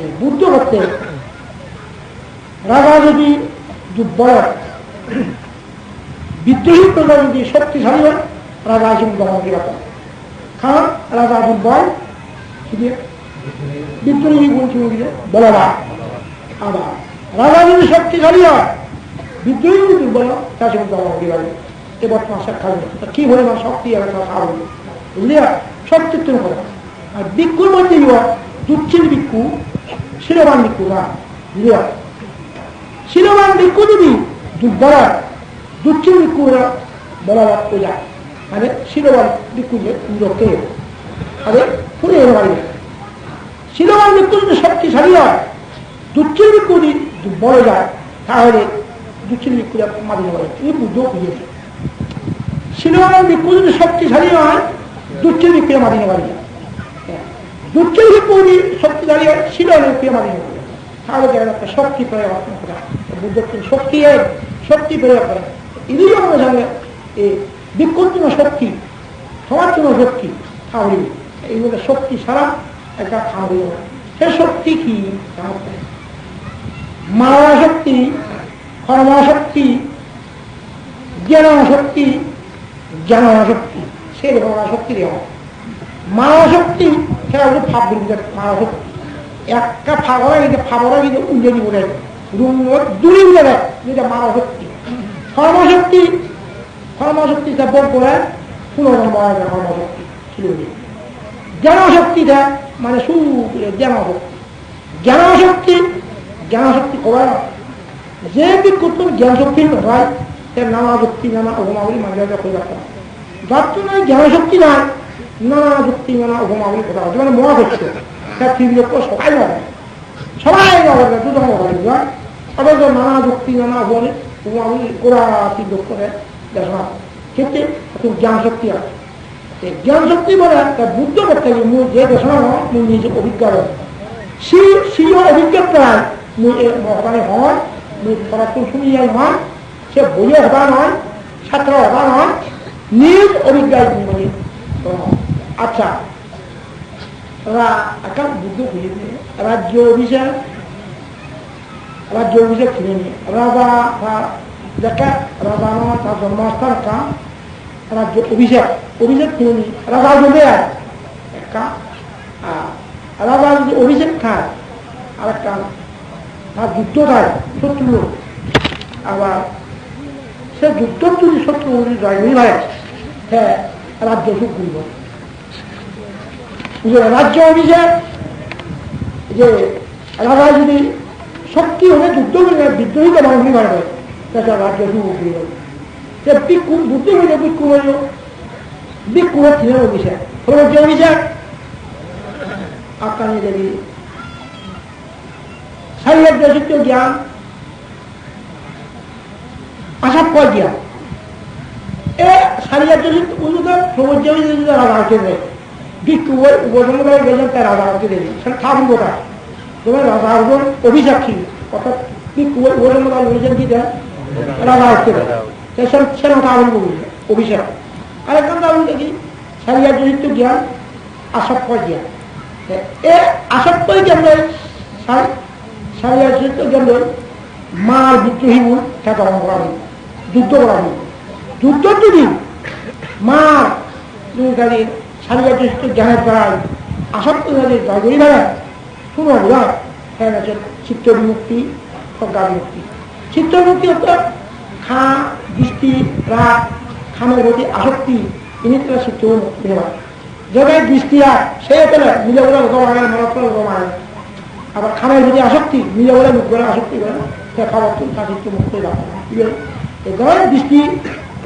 এই বুদ্ধ হচ্ছে রাজা যদি দুর্বল, বিদ্রোহী প্রজা যদি শক্তিশালী হয়, রাজা আসেন দমন বিরত কারণ রাজা দুর্বল শুধু বিদ্রোহী গুণ বলবা? আবার রাজা যদি শক্তিশালী হয়, বিদ্রোহী যদি দুর্বল, তার সঙ্গে দমন বিরত এ বর্তমান শিক্ষা কি না শক্তি আর বুঝলি শক্তিত্ব করে। আর ভিক্ষুর মধ্যে দুচ্ছিন ভিক্ষু, শিরবান ভিক্ষু না বুঝলি শিরবান ভিক্ষু যদি দুর্বল ভিক্ষু বলা যায় মানে শিরবান ভিক্ষু যে লোককে আরে শুনে এনে বাড়ি। শিরবান ভিক্ষু যদি শক্তিশালী হয় দুচ্ছিন ভিক্ষু যদি দুর্বল যায়, তাহলে দুচ্ছিন ভিক্ষুরা মারিয়ে বলে এই বুদ্ধ বুঝেছে শিলবান ভিক্ষু যদি শক্তিশালী হয় দুচ্ছের বিক্রিয়া মাদিনে বাড়ি দুচ্ছের ভিক্ষু যদি শক্তিশালী বিক্রিয়া মাদিনে তাহলে যারা একটা শক্তি প্রয়োগ করা বুদ্ধ শক্তি শক্তি প্রয়োগ করে। আমাদের সঙ্গে এই বিক্ষুর শক্তি জন্য শক্তি খাওয়ারি এইগুলো শক্তি ছাড়া একটা খাওয়ারি সে শক্তি কি? মারা শক্তি কর্মশক্তি জ্ঞান শক্তি জ্ঞান শক্তি সেরকম শক্তি দেওয়া মানব শক্তি সেটা হচ্ছে ফাপ বিরুদ্ধে মানব শক্তি একটা ফাগরা কিন্তু ফাগরা কিন্তু উঞ্জনি বলে রুম দূরে উঠে দেয় যেটা মানব শক্তি কর্মশক্তি কর্মশক্তি বল করে পুনর্জন্ম হয় কর্মশক্তি ছিল জ্ঞানশক্তিটা মানে সু জ্ঞান শক্তি জ্ঞান শক্তি জ্ঞান শক্তি করা যে বিক্ষুপ্ত জ্ঞান শক্তি হয় নানা যুক্তি, নানা অবমাবলী মাঝে করে রাখতে যার নাই জ্ঞানশক্তি নাই নানা যুক্তি, নানা উপমাগুলি কথা হচ্ছে মানে মহা হচ্ছে পৃথিবীর সবাই হবে সবাই হবে দুজন হবে অথচ নানা যুক্তি, নানা উপমাগুলি উপমাগুলি গোড়া চিন্তা করে দেখা ক্ষেত্রে এখন জ্ঞান শক্তি আছে। জ্ঞান শক্তি বলে একটা বুদ্ধ করতে গেলে মূল যে দেশনা হয়, মূল নিজে অভিজ্ঞা হয় সে সেই অভিজ্ঞতায় মূল মহানে হয়, মূল পড়াশোনা শুনিয়াই হয় সে বইয়ে হবা নয়, ছাত্র হবা নয়, নিজ অভিজ্ঞায় আচ্ছা খুঁজেছে রাজ্য অভিষেক রাজ্য অভিষেক ছিলেন রাজা দেখা রাজা নয় তার জন্মস্থান একটা রাজ্য অভিষেক অভিষেক ছিলেন রাজা একটা রাজা যদি অভিষেক খায় আর একটা তার যুদ্ধ খায় শত্রু আবার সে যুদ্ধ যদি শত্রু জয়নী হয় হ্যাঁ রাজ্য সুখ করব রাজ্য অভিষেক যে রাজা যদি শক্তি হলে যুদ্ধ করে বিদ্রোহী তো মানুষ মারবে তাছাড়া রাজ্য সুখ করব সে বিক্ষু বুদ্ধি হইলে বিক্ষু হইল বিক্ষু ছিলেন অভিষেক রাজ্য অভিষেক আকানি দেবী সারিয়ার জ্ঞান আশা কয় জ্ঞান। এ সারিয়ার যদি উন্নত সবুজ জমি যদি দেয়। উপজনভাবে গেলেন তার রাজাকে দেবে সেটা থাকুন কোথায় তোমার রাজা অর্থাৎ বলেছেন কি দেয় রাজা হচ্ছে সেসব সেরকম আরম্ভ করবে অভিষেক আরেকজন দারুণ দেখি সারিয়ার জনিত জ্ঞান, আসক্ত জ্ঞান। এ আসক্ত জ্ঞান সারিয়ার জনিত জ্ঞান মার বিদ্রোহী মূল খ্যাত করা যুদ্ধ করা হল যুদ্ধ যদি মা তাদের শারীরিক জ্ঞানের দ্বারা আসক্ত তাদের জয় করি বেড়ায় শুনো বুঝা হ্যাঁ আছে চিত্ত বিমুক্তি প্রজ্ঞা বিমুক্তি চিত্ত বিমুক্তি হতো খা, দৃষ্টি, রাগ, খামের প্রতি আসক্তি ইনি তারা মুক্তি দেওয়া যেখানে দৃষ্টি আর সে পেলে মিলে বলে লোক মারে মরত লোক মারে আবার খামের প্রতি আসক্তি মিলে বলে মুখ করে আসক্তি করে সে খাবার তার চিত্ত মুক্তি দেওয়া এ দৃষ্টি,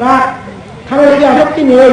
রাগ খাবার যদি আসক্তি নেই।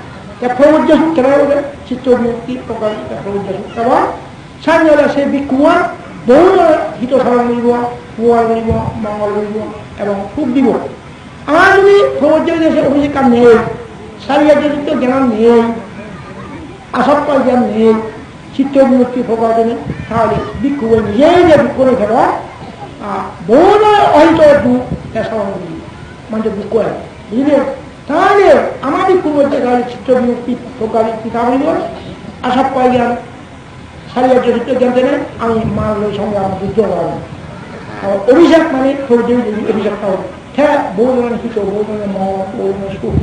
প্রবজ্য সুখ কেন বলে চিত্ত বিমুক্তি প্রকার প্রবজ্য সুখ এবং চাৰিওলে সেই ভিক্ষুৱা বহু হিত সাধন কৰিব পোৱাৰ কৰিব মংগল কৰিব এবং সুখ দিব আমার যদি প্রবর্তন দেশের অভিষেকার নেই শারীরিক জ্ঞান নেই আসক্ত জ্ঞান নেই চিত্ত বিমুক্তি প্রকাশনে তাহলে ভিক্ষু নিজেই যে করে ফেলা বহু অহিত দুঃখ সাধন করি মানে দুঃখ হয় বুঝলে তাহলে আমাদের ভিক্ষুর মধ্যে চিত্র চিত্ত বিমুক্তি প্রকাশিত কিতাব হইল আসক্ত জ্ঞান সারিয়া চরিত্র জ্ঞান দেনে আমি মানলের সঙ্গে আমার যুদ্ধ করাবো। অভিষেক মানে অভিষেকটা হবে হ্যাঁ বহু ধরনের কিছু বহু ধরনের মত বহু ধরনের সুখ।